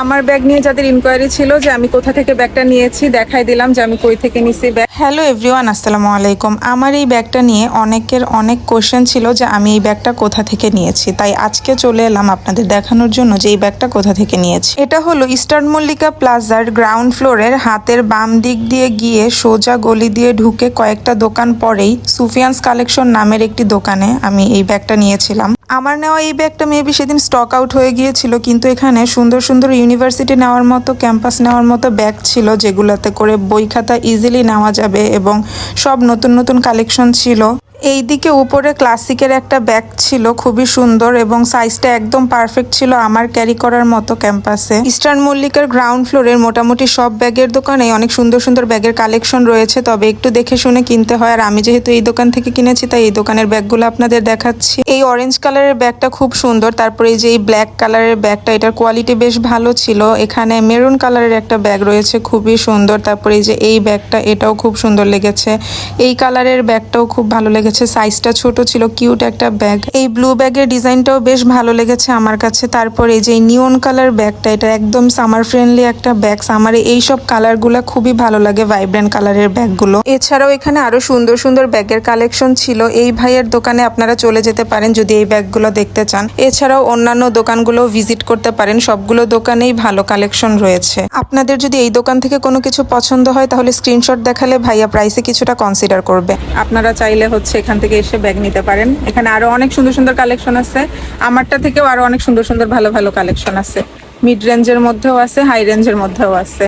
আমার ব্যাগ নিয়ে যাদের ইনকোয়ারি ছিল যে আমি কোথা থেকে ব্যাগটা নিয়েছি, দেখাই দিলাম যে আমি কই থেকে নিছি ব্যাগ হ্যালো এভরিওয়ান আসসালামু আলাইকুম। আমার এই ব্যাগটা নিয়ে অনেকের অনেক কোশ্চেন ছিল যে আমি এই ব্যাগটা কোথা থেকে নিয়েছি। তাই আজকে চলে এলাম আপনাদের দেখানোর জন্য যে এই ব্যাগটা কোথা থেকে নিয়েছি। এটা হলো ইস্টার্ন মল্লিকা প্লাজার গ্রাউন্ড ফ্লোরের হাতের বাম দিক দিয়ে গিয়ে সোজা গলি দিয়ে ঢুকে কয়েকটা দোকান পরেই সুফিয়ান্স কালেকশন নামের একটি দোকানে আমি এই ব্যাগটা নিয়েছিলাম। আমার নেওয়া এই ব্যাগটা মেবি সেদিন স্টক আউট হয়ে গিয়েছিল, কিন্তু এখানে সুন্দর সুন্দর ইউনিভার্সিটি নেওয়ার মতো, ক্যাম্পাস নেওয়ার মতো ব্যাগ ছিল যেগুলোতে করে বই খাতা ইজিলি নেওয়া যাবে এবং সব নতুন নতুন কালেকশন ছিল। এই দিকে উপরে ক্লাসিকের একটা ব্যাগ ছিল, খুবই সুন্দর এবং সাইজটা একদম পারফেক্ট ছিল আমার ক্যারি করার মতো ক্যাম্পাসে। ইস্টার্ন মল্লিকার গ্রাউন্ড ফ্লোরের মোটামুটি সব ব্যাগের দোকানে অনেক সুন্দর সুন্দর ব্যাগের কালেকশন রয়েছে, তবে একটু দেখে শুনে কিনতে হয়। আর আমি যেহেতু এই দোকান থেকে কিনেছি, তাই এই দোকানের ব্যাগগুলো আপনাদের দেখাচ্ছি। এই অরেঞ্জ কালারের ব্যাগটা খুব সুন্দর, তারপরে এই যে এই ব্ল্যাক কালারের ব্যাগটা, এটার কোয়ালিটি বেশ ভালো ছিল। এখানে মেরুন কালারের একটা ব্যাগ রয়েছে, খুবই সুন্দর। তারপরে এই যে এই ব্যাগটা, এটাও খুব সুন্দর লেগেছে। এই কালারের ব্যাগটাও খুব ভালো লেগেছে। সাইজটা ছোট ছিল কিউট একটা ব্যাগ এই ব্লু ব্যাগের ডিজাইনটাও বেশ ভালো লেগেছে আমার কাছে। তারপরে এই যে নিয়ন কালার ব্যাগটা এটা একদম সামার ফ্রেন্ডলি একটা ব্যাগ সামারে এইসব কালারগুলো খুবই ভালো লাগে ভাইব্রেন্ট কালারের ব্যাগগুলো এছাড়াও এখানে আরও সুন্দর সুন্দর ব্যাগের কালেকশন ছিল। এই ভাইয়ের দোকানে আপনারা চলে যেতে পারেন যদি এই ব্যাগগুলো দেখতে চান। এছাড়াও অন্যান্য দোকানগুলো ভিজিট করতে পারেন। সবগুলো দোকানেই ভালো কালেকশন রয়েছে। আপনাদের যদি এই দোকান থেকে কোনো কিছু পছন্দ হয়, তাহলে স্ক্রিনশট দেখালে ভাইয়া প্রাইসে কিছুটা কনসিডার করবে। আপনারা চাইলে হচ্ছে এখান থেকে এসে ব্যাগ নিতে পারেন। এখানে আরও অনেক সুন্দর সুন্দর কালেকশন আছে। আমারটা থেকেও আরও অনেক সুন্দর সুন্দর ভালো ভালো কালেকশন আছে। মিড রেঞ্জের মধ্যেও আছে হাই রেঞ্জের মধ্যেও আছে।